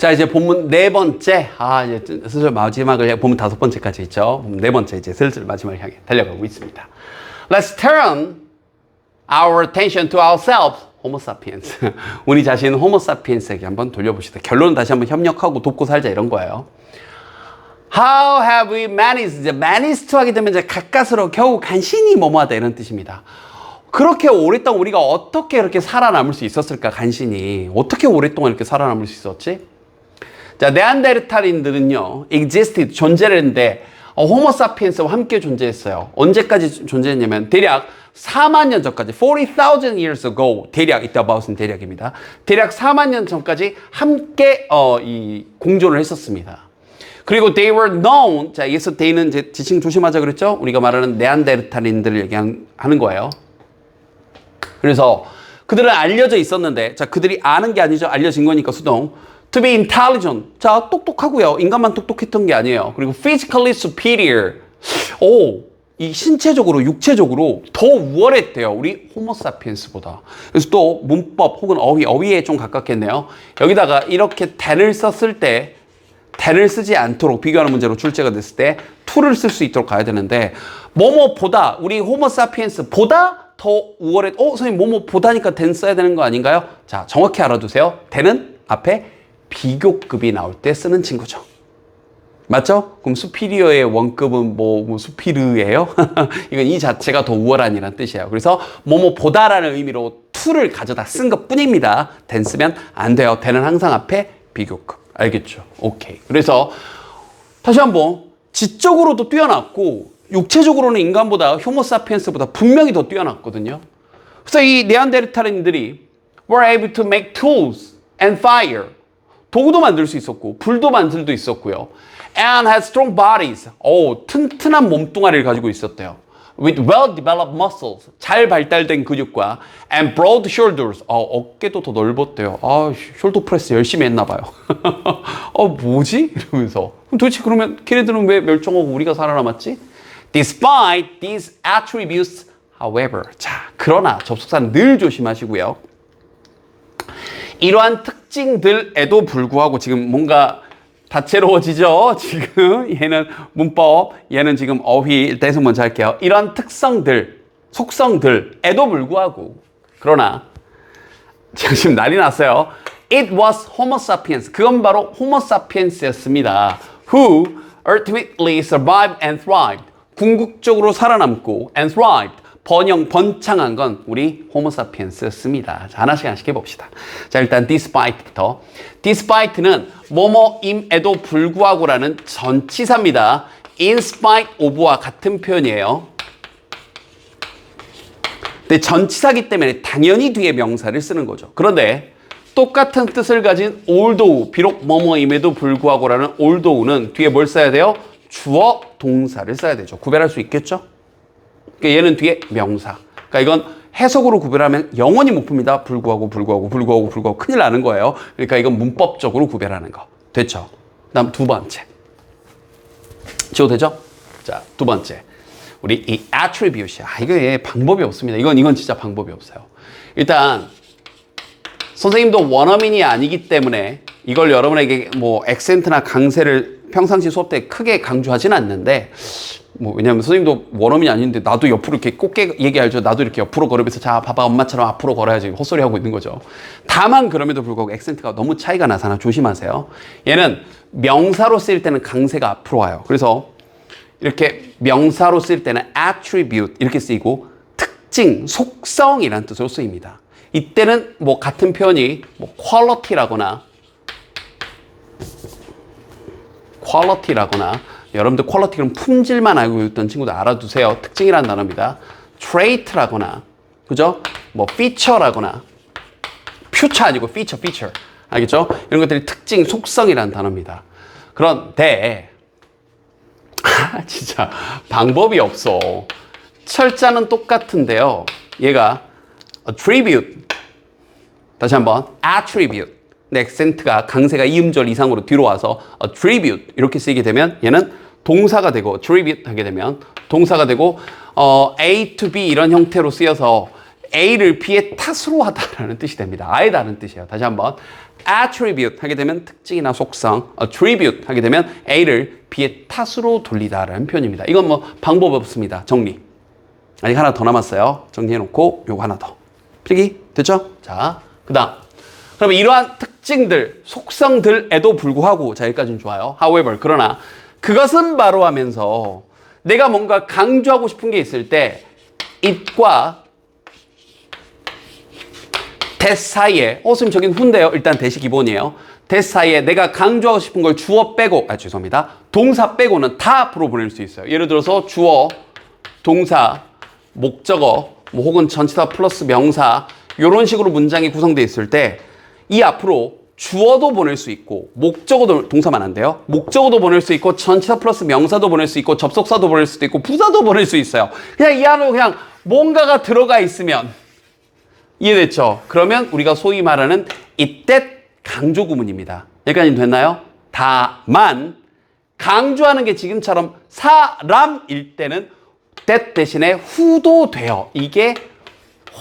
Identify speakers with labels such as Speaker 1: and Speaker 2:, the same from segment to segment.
Speaker 1: 자, 이제 본문 네 번째. 아, 이제 슬슬 마지막을 본문 다섯 번째까지 있죠. 네 번째 이제 슬슬 마지막을 향해 달려가고 있습니다. Let's turn our attention to ourselves. 호모 사피엔스. 우리 자신 호모 사피엔스에게 한번 돌려봅시다. 결론은 다시 한번 협력하고 돕고 살자 이런 거예요. How have we managed? managed 하게 되면 이제 가까스로 겨우 간신히 뭐뭐하다 이런 뜻입니다. 그렇게 오랫동안 우리가 어떻게 이렇게 살아남을 수 있었을까 간신히 어떻게 오랫동안 이렇게 살아남을 수 있었지? 자 네안데르탈인들은요 existed 존재를 했는데 어, 호모사피엔스와 함께 존재했어요. 언제까지 존재했냐면 대략 4만 년 전까지 40,000 years ago 대략 이때 about은 대략입니다. 대략 4만 년 전까지 함께 어, 이 공존을 했었습니다. 그리고 they were known 자 여기서 they는 이제 지칭 조심하자 그랬죠? 우리가 말하는 네안데르탈인들을 얘기하는 거예요. 그래서 그들은 알려져 있었는데 자 그들이 아는 게 아니죠 알려진 거니까 수동 to be intelligent 자 똑똑하고요 인간만 똑똑했던 게 아니에요 그리고 physically superior 오 이 신체적으로 육체적으로 더 우월했대요 우리 호모사피엔스보다 그래서 또 문법 혹은 어휘 어휘에 좀 가깝겠네요 여기다가 이렇게 than을 썼을 때 than을 쓰지 않도록 비교하는 문제로 출제가 됐을 때 to를 쓸 수 있도록 가야 되는데 뭐뭐보다 우리 호모사피엔스보다 더 우월해. 어, 선생님, 뭐뭐 보다니까 된 써야 되는 거 아닌가요? 자, 정확히 알아두세요. 대는 앞에 비교급이 나올 때 쓰는 친구죠. 맞죠? 그럼 수피리어의 원급은 뭐, 뭐 수피르예요? 이건 이 자체가 더 우월한이라는 뜻이에요. 그래서 뭐뭐 보다라는 의미로 to를 가져다 쓴 것 뿐입니다. 된 쓰면 안 돼요. 대는 항상 앞에 비교급. 알겠죠? 오케이. 그래서 다시 한번 지적으로도 뛰어났고 육체적으로는 인간보다 호모사피엔스보다 분명히 더 뛰어났거든요. 그래서 이 네안데르탈인들이 were able to make tools and fire. 도구도 만들 수 있었고 불도 만들 수 있었고요. and had strong bodies. 오, 튼튼한 몸뚱아리를 가지고 있었대요. with well-developed muscles. 잘 발달된 근육과 and broad shoulders. 어, 어깨도 더 넓었대요. 아, 숄더 프레스 열심히 했나 봐요. 어, 뭐지? 이러면서. 그럼 도대체 그러면 걔네들은 왜 멸종하고 우리가 살아남았지? Despite these attributes, however. 자, 그러나 접속사는 늘 조심하시고요. 이러한 특 징들에도 불구하고 지금 뭔가 다채로워지죠? 지금 얘는 문법, 얘는 지금 어휘 일단 해석 먼저 할게요. 이러한 특성들, 속성들에도 불구하고 그러나 지금 난리 났어요. It was Homo sapiens. 그건 바로 Homo sapiens였습니다. Who ultimately survived and thrived. 궁극적으로 살아남고 and thrived. 번영, 번창한 건 우리 호모사피엔스였습니다. 자, 하나씩 하나씩 해봅시다. 자, 일단 despite부터. despite는 뭐뭐임에도 불구하고라는 전치사입니다. in spite of와 같은 표현이에요. 근데 전치사기 때문에 당연히 뒤에 명사를 쓰는 거죠. 그런데 똑같은 뜻을 가진 although, 비록 뭐뭐임에도 불구하고라는 although는 뒤에 뭘 써야 돼요? 주어, 동사를 써야 되죠. 구별할 수 있겠죠? 그러니까 얘는 뒤에 명사. 그러니까 이건 해석으로 구별하면 영원히 못 풉니다. 불구하고, 불구하고, 불구하고, 불구하고. 큰일 나는 거예요. 그러니까 이건 문법적으로 구별하는 거. 됐죠? 그 다음 두 번째. 지워도 되죠? 자, 두 번째. 우리 이 attribute이야. 아, 이거 예, 방법이 없습니다. 이건, 이건 진짜 방법이 없어요. 일단, 선생님도 원어민이 아니기 때문에 이걸 여러분에게 뭐 액센트나 강세를 평상시 수업 때 크게 강조하진 않는데 뭐 왜냐면 선생님도 원어민이 아닌데 나도 옆으로 이렇게 꼽게 얘기하죠. 나도 이렇게 옆으로 걸으면서 자 봐봐 엄마처럼 앞으로 걸어야지 헛소리 하고 있는 거죠. 다만 그럼에도 불구하고 액센트가 너무 차이가 나서 조심하세요. 얘는 명사로 쓰일 때는 강세가 앞으로 와요. 그래서 이렇게 명사로 쓰일 때는 attribute 이렇게 쓰이고 특징, 속성이라는 뜻으로 쓰입니다. 이때는 뭐 같은 표현이 뭐 quality라거나 quality라거나 여러분들 퀄리티는 품질만 알고 있던 친구들 알아두세요. 특징이라는 단어입니다. trait라거나 그죠? 뭐 feature라거나 퓨처 아니고 feature, feature. 알겠죠? 이런 것들이 특징, 속성이라는 단어입니다. 그런데 아, 진짜 방법이 없어. 철자는 똑같은데요. 얘가 attribute 다시 한번 attribute 네, 액센트가 강세가 이음절 이상으로 뒤로 와서 attribute 이렇게 쓰이게 되면 얘는 동사가 되고 attribute 하게 되면 동사가 되고 어, A to B 이런 형태로 쓰여서 A를 B의 탓으로 하다라는 뜻이 됩니다. 아예 다른 뜻이에요. 다시 한번 attribute 하게 되면 특징이나 속성, attribute 하게 되면 A를 B의 탓으로 돌리다라는 표현입니다. 이건 뭐 방법 없습니다. 정리. 아직 하나 더 남았어요. 정리해놓고 요거 하나 더. 필기 됐죠? 자, 그 다음. 그러면 이러한 특 징들, 속성들에도 불구하고 자 여기까지는 좋아요. However, 그러나 그것은 바로 하면서 내가 뭔가 강조하고 싶은 게 있을 때 it과 that 사이에 어 선생님 저긴 훈데요. 일단 대시 기본이에요. that 사이에 내가 강조하고 싶은 걸 주어 빼고 아 죄송합니다. 동사 빼고는 다 앞으로 보낼 수 있어요. 예를 들어서 주어, 동사, 목적어 뭐 혹은 전치사 플러스 명사 이런 식으로 문장이 구성되어 있을 때 이 앞으로 주어도 보낼 수 있고 목적어도 동사만 안 돼요. 목적어도 보낼 수 있고 전치사 플러스 명사도 보낼 수 있고 접속사도 보낼 수도 있고 부사도 보낼 수 있어요. 그냥 이 안으로 그냥 뭔가가 들어가 있으면 이해됐죠? 그러면 우리가 소위 말하는 이때 강조 구문입니다. 여기까지 됐나요? 다만 강조하는 게 지금처럼 사람일 때는 that 대신에 후도 돼요. 이게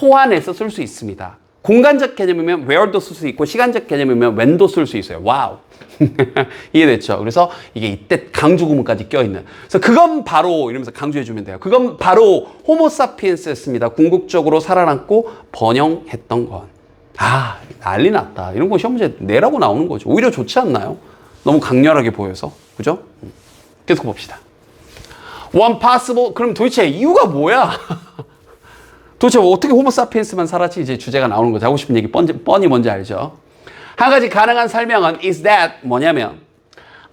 Speaker 1: 호환해서 쓸 수 있습니다. 공간적 개념이면 where도 쓸 수 있고 시간적 개념이면 when도 쓸 수 있어요. 와우. 이해됐죠? 그래서 이게 이때 강조 구문까지 껴있는. 그래서 그건 바로 이러면서 강조해주면 돼요. 그건 바로 호모사피엔스였습니다. 궁극적으로 살아남고 번영했던 건. 아 난리 났다. 이런 거 시험 문제 내라고 나오는 거죠. 오히려 좋지 않나요? 너무 강렬하게 보여서. 그죠? 음. 계속 봅시다. One possible. 그럼 도대체 이유가 뭐야? 도대체 어떻게 호모사피엔스만 살았지 이제 주제가 나오는 거죠. 하고 싶은 얘기 뻔히, 뻔히 뭔지 알죠? 한 가지 가능한 설명은 is that 뭐냐면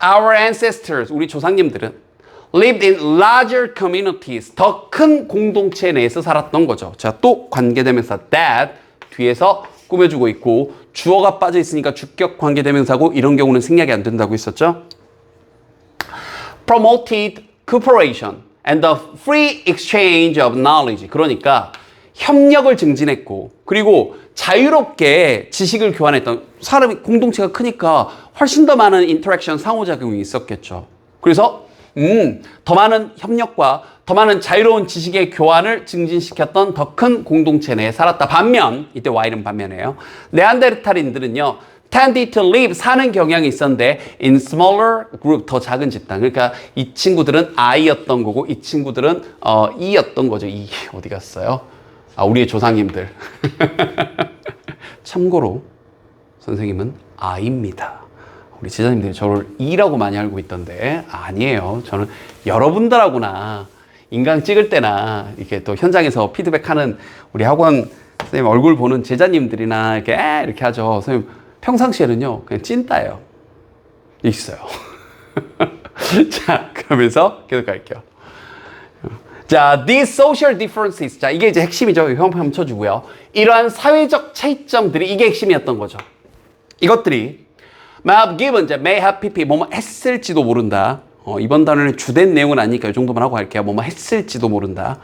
Speaker 1: our ancestors 우리 조상님들은 lived in larger communities 더 큰 공동체 내에서 살았던 거죠. 자, 또 관계대명사 that 뒤에서 꾸며주고 있고 주어가 빠져 있으니까 주격 관계대명사고 이런 경우는 생략이 안 된다고 했었죠. promoted cooperation and the free exchange of knowledge. 그러니까 협력을 증진했고 그리고 자유롭게 지식을 교환했던 사람이 공동체가 크니까 훨씬 더 많은 인터랙션 상호작용이 있었겠죠. 그래서 음, 더 많은 협력과 더 많은 자유로운 지식의 교환을 증진시켰던 더 큰 공동체 내에 살았다. 반면 이때 Y는 반면이에요. 네안데르탈인들은요. tended to live 사는 경향이 있었는데 in smaller group 더 작은 집단. 그러니까 이 친구들은 I였던 거고 이 친구들은 어, E였던 거죠. E 어디 갔어요? 아 우리의 조상님들. 참고로 선생님은 I입니다. 우리 지자님들이 저를 E라고 많이 알고 있던데 아니에요. 저는 여러분들하고나 인강 찍을 때나 이렇게 또 현장에서 피드백하는 우리 학원 선생님 얼굴 보는 제자님들이나 이렇게 에 이렇게 하죠. 선생님 평상시에는요 그냥 찐따예요. 있어요. 자 그러면서 계속 갈게요. 자, these social differences. 자, 이게 이제 핵심이죠. 형 한번 쳐주고요. 이러한 사회적 차이점들이 이게 핵심이었던 거죠. 이것들이 may given, 이제 may have pp, 뭐뭐 했을지도 모른다. 어, 이번 단어는 주된 내용은 아니니까 이 정도만 하고 갈게요. 뭐뭐 했을지도 모른다.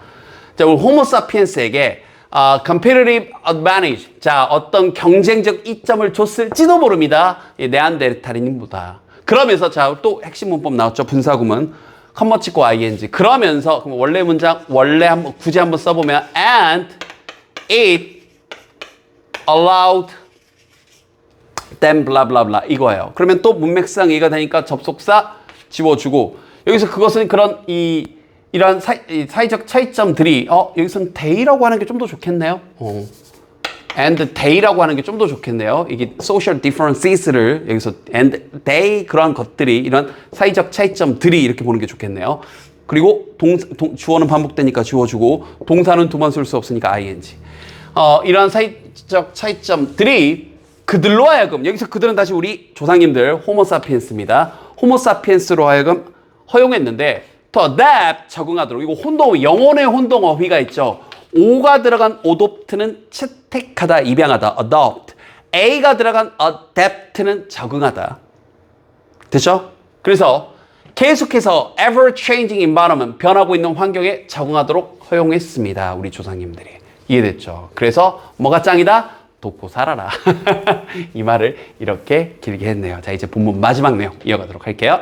Speaker 1: 자, 우리 호모 사피엔스에게 어, competitive advantage. 자, 어떤 경쟁적 이점을 줬을지도 모릅니다. 이 네안데르탈인보다. 그러면서 자, 또 핵심 문법 나왔죠. 분사구문. 컴머 찍고 ing. 그러면서 그럼 원래 문장 원래 한번 굳이 한번 써보면 and it allowed them blah blah blah 이거예요. 그러면 또 문맥상 이해가 되니까 접속사 지워주고 여기서 그것은 그런 이 이런 사, 이 사회적 차이점들이 어 여기서는 they라고 하는 게 좀 더 좋겠네요. 어. And they라고 하는 게 좀 더 좋겠네요. 이게 social differences를 여기서 and they 그러한 것들이 이런 사회적 차이점들이 이렇게 보는 게 좋겠네요. 그리고 동, 동 주어는 반복되니까 지워주고 동사는 두 번 쓸 수 없으니까 ing. 어, 이러한 사회적 차이점들이 그들로 하여금 여기서 그들은 다시 우리 조상님들 호모사피엔스입니다. 호모사피엔스로 하여금 허용했는데 더 that 적응하도록 이거 혼동 영혼의 혼동 어휘가 있죠. O가 들어간 adopt는 채택하다, 입양하다, adopt. A가 들어간 adapt는 적응하다. 됐죠? 그래서 계속해서 ever changing environment, 변하고 있는 환경에 적응하도록 허용했습니다. 우리 조상님들이. 이해됐죠? 그래서 뭐가 짱이다? 돕고 살아라. 이 말을 이렇게 길게 했네요. 자, 이제 본문 마지막 내용 이어가도록 할게요.